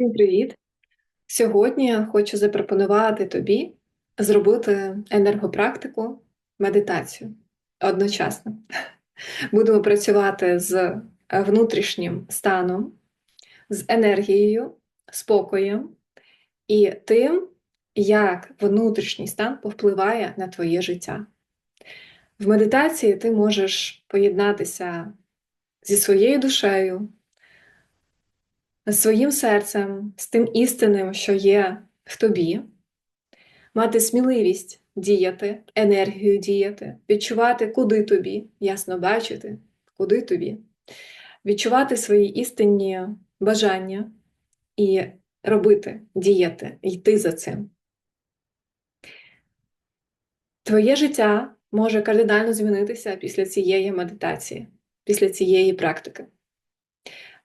Всім привіт! Сьогодні я хочу запропонувати тобі зробити енергопрактику, медитацію одночасно. Будемо працювати з внутрішнім станом, з енергією, спокоєм і тим, як внутрішній стан повпливає на твоє життя. В медитації ти можеш поєднатися зі своєю душею своїм серцем, з тим істинним, що є в тобі, мати сміливість діяти, енергію діяти, відчувати, куди тобі, ясно бачити, куди тобі, відчувати свої істинні бажання і робити, діяти, йти за цим. Твоє життя може кардинально змінитися після цієї медитації, після цієї практики.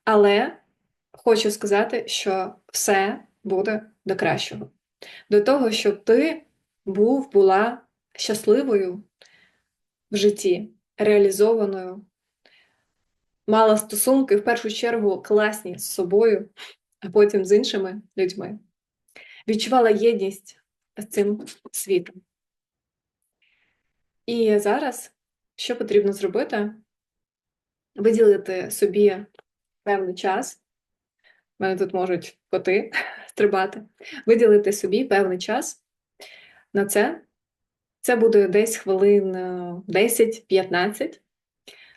Але хочу сказати, що все буде до кращого. До того, щоб ти був, була щасливою в житті, реалізованою, мала стосунки в першу чергу класні з собою, а потім з іншими людьми. Відчувала єдність з цим світом. І зараз що потрібно зробити? Виділити собі певний час мене тут можуть коти стрибати, виділити собі певний час на це. Це буде десь хвилин 10-15 е,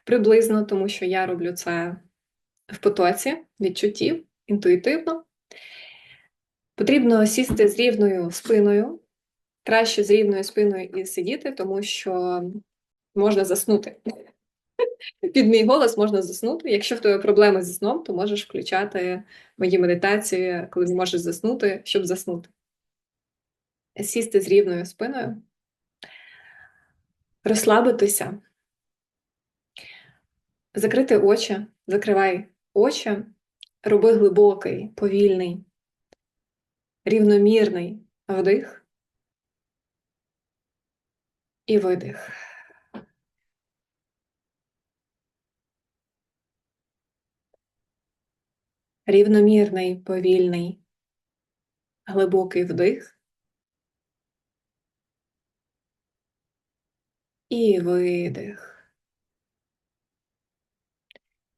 приблизно, тому що я роблю це в потоці відчуттів інтуїтивно. Потрібно сісти з рівною спиною, краще з рівною спиною і сидіти, тому що можна заснути. Під мій голос можна заснути. Якщо в тебе проблеми зі сном, то можеш включати мої медитації, коли не можеш заснути, щоб заснути. Сісти з рівною спиною, розслабитися, закрити очі, закривай очі, роби глибокий, повільний, рівномірний вдих і видих. Рівномірний, повільний, глибокий вдих і видих.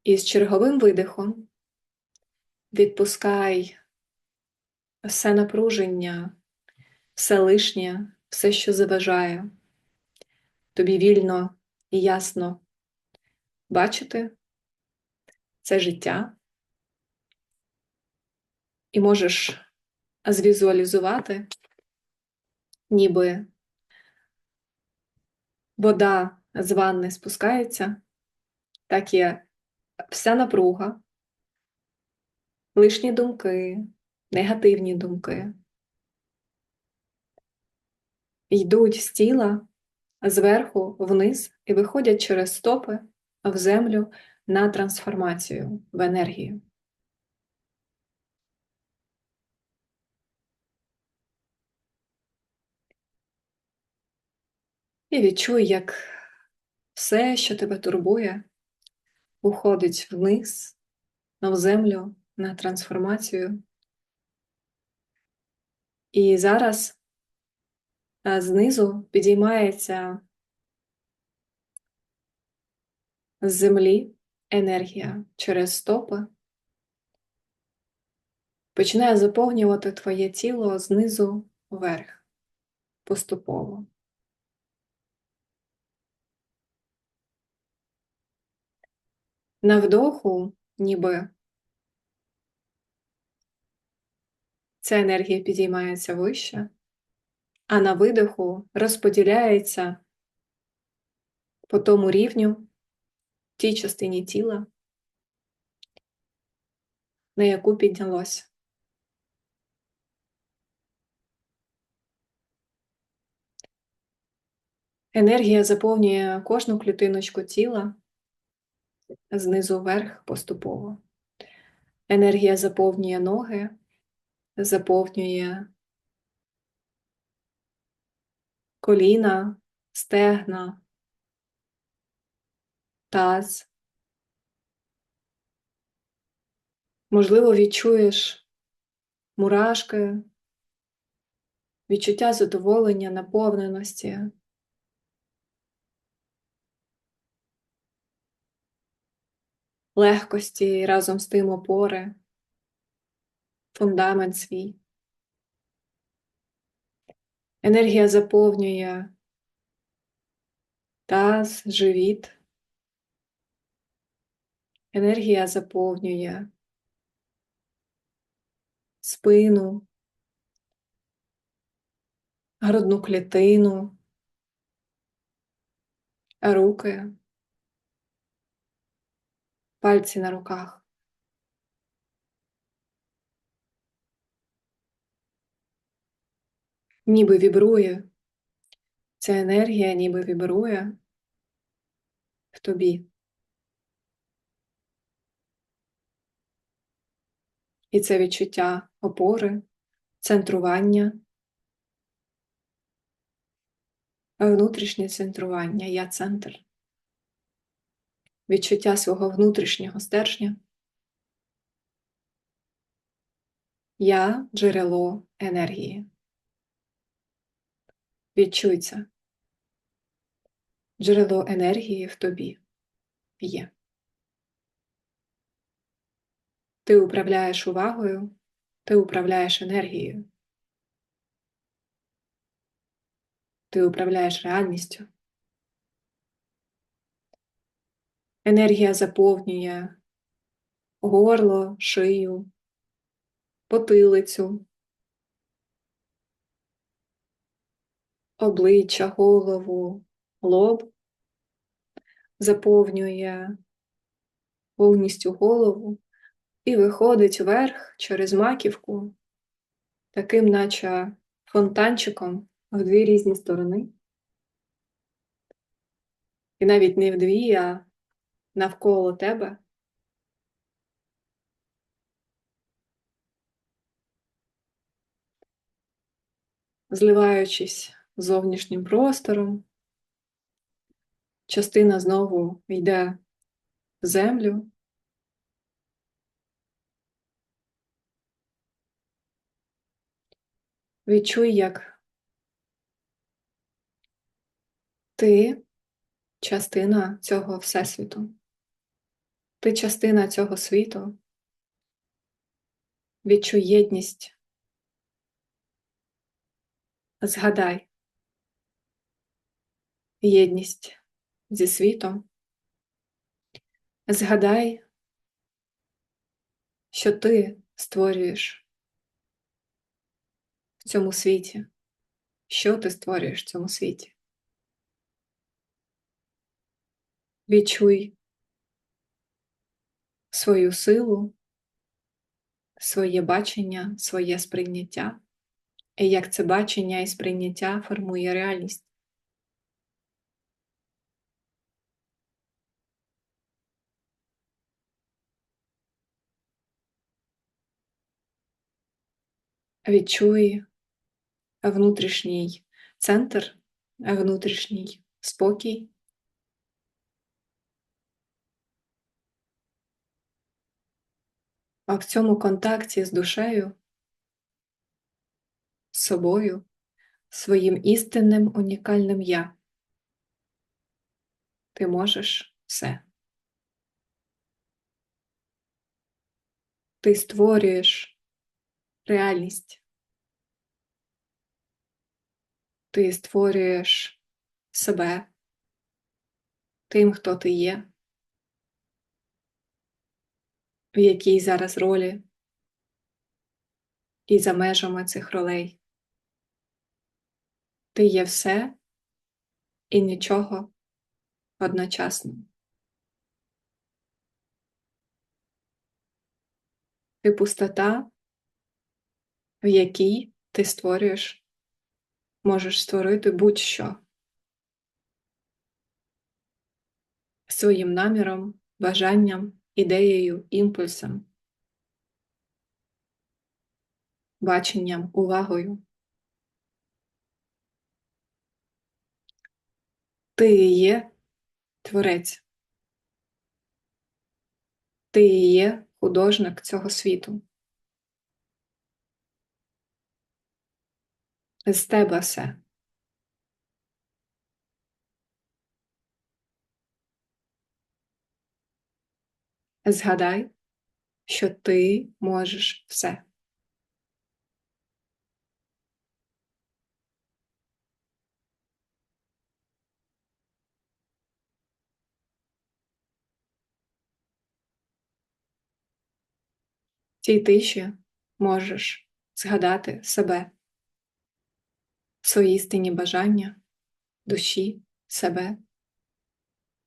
І з черговим видихом відпускай все напруження, все лишнє, все, що заважає. Тобі вільно і ясно бачити це життя, і можеш звізуалізувати, ніби вода з ванни спускається, так є вся напруга, лишні думки, негативні думки. Йдуть з тіла зверху вниз і виходять через стопи в землю на трансформацію в енергію. І відчуй, як все, що тебе турбує, уходить вниз, в землю, на трансформацію. І зараз знизу підіймається з землі енергія через стопи, починає заповнювати твоє тіло знизу вверх поступово. На вдоху, ніби ця енергія підіймається вище, а на видиху розподіляється по тому рівню, тій частині тіла, на яку піднялося. Енергія заповнює кожну клітиночку тіла знизу вверх поступово. Енергія заповнює ноги, заповнює коліна, стегна, таз. Можливо, відчуєш мурашки, відчуття задоволення, наповненості. Легкості і разом з тим опори, фундамент свій. Енергія заповнює таз, живіт. Енергія заповнює спину, грудну клітину, руки, пальці на руках. Ніби вібрує, ця енергія ніби вібрує в тобі. І це відчуття опори, центрування, внутрішнє центрування, я центр, відчуття свого внутрішнього стержня. Я джерело енергії. Відчуй це. Джерело енергії в тобі є. Ти управляєш увагою, ти управляєш енергією. Ти управляєш реальністю. Енергія заповнює горло, шию, потилицю, обличчя, голову, лоб, заповнює повністю голову і виходить вверх через маківку, таким, наче фонтанчиком в дві різні сторони. І навіть не в дві, а навколо тебе. Зливаючись з зовнішнім простором, частина знову йде в землю. Відчуй, як ти частина цього Всесвіту. Ти частина цього світу. Відчуй єдність. Згадай єдність зі світом. Згадай, що ти створюєш в цьому світі, що ти створюєш в цьому світі. Відчуй свою силу, своє бачення, своє сприйняття, і як це бачення і сприйняття формує реальність. Відчуй внутрішній центр, внутрішній спокій. А в цьому контакті з душею, з собою, своїм істинним унікальним я. Ти можеш все. Ти створюєш реальність. Ти створюєш себе тим, хто ти є, в якій зараз ролі і за межами цих ролей. Ти є все і нічого одночасно. Ти пустота, в якій ти створюєш, можеш створити будь-що своїм наміром, бажанням, ідеєю, імпульсом, баченням, увагою. Ти є творець, ти є художник цього світу. З тебе все. Згадай, що ти можеш все. В цій тиші можеш згадати себе, свої істинні бажання, душі, себе,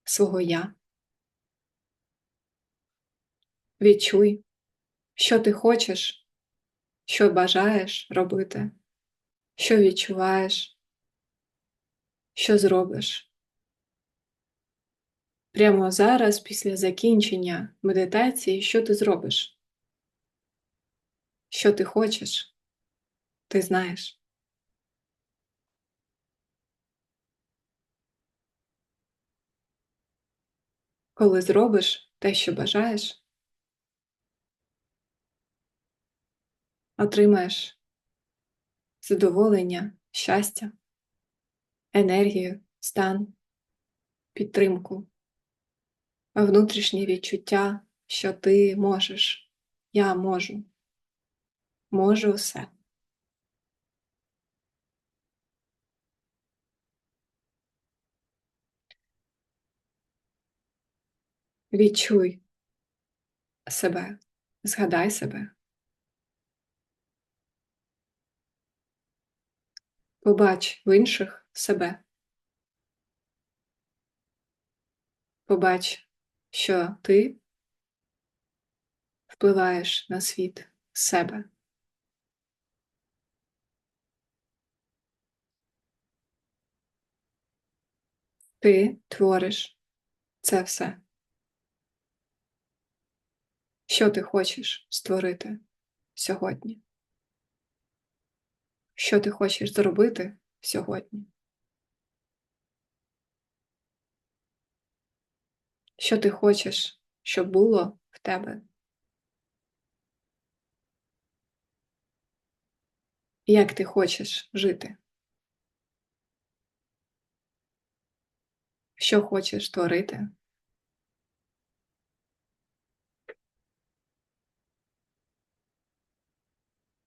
свого я. Відчуй, що ти хочеш, що бажаєш робити, що відчуваєш, що зробиш. Прямо зараз, після закінчення медитації, що ти зробиш? Що ти хочеш, ти знаєш. Коли зробиш те, що бажаєш, отримаєш задоволення, щастя, енергію, стан, підтримку, внутрішнє відчуття, що ти можеш, я можу, можу все. Відчуй себе, згадай себе. Побач в інших себе. Побач, що ти впливаєш на світ себе. Ти твориш це все. Що ти хочеш створити сьогодні? Що ти хочеш зробити сьогодні? Що ти хочеш, щоб було в тебе? Як ти хочеш жити? Що хочеш творити?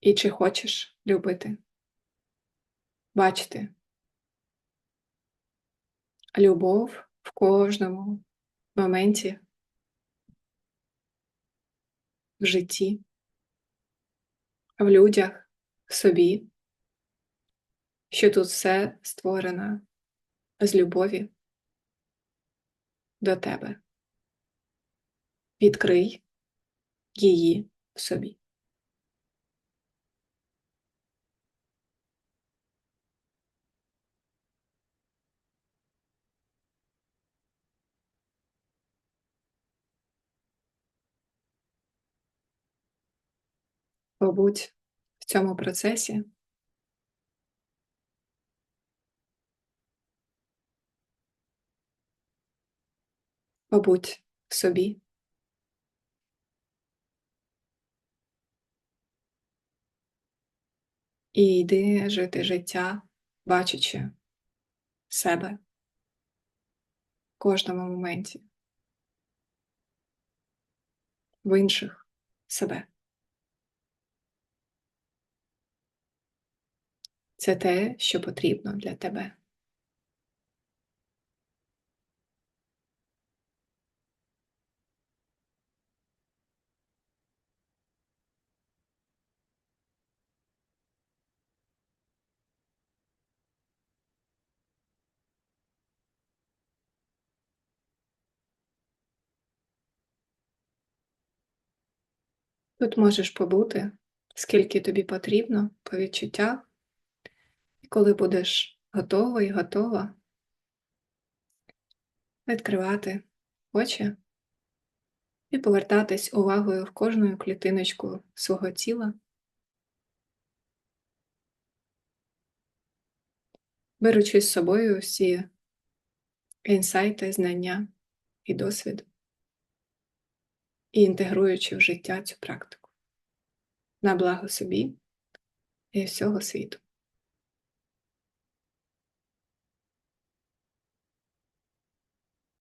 І чи хочеш любити? Бачити любов в кожному моменті в житті, в людях, в собі, що тут все створено з любові до тебе. Відкрий її в собі. Побудь в цьому процесі. Побудь в собі. І йди жити життя, бачачи себе в кожному моменті, в інших себе. Це те, що потрібно для тебе. Тут можеш побути, скільки тобі потрібно по відчуттях, коли будеш готовий, готова відкривати очі і повертатись увагою в кожну клітиночку свого тіла, беручи з собою всі інсайти, знання і досвід і інтегруючи в життя цю практику на благо собі і всього світу.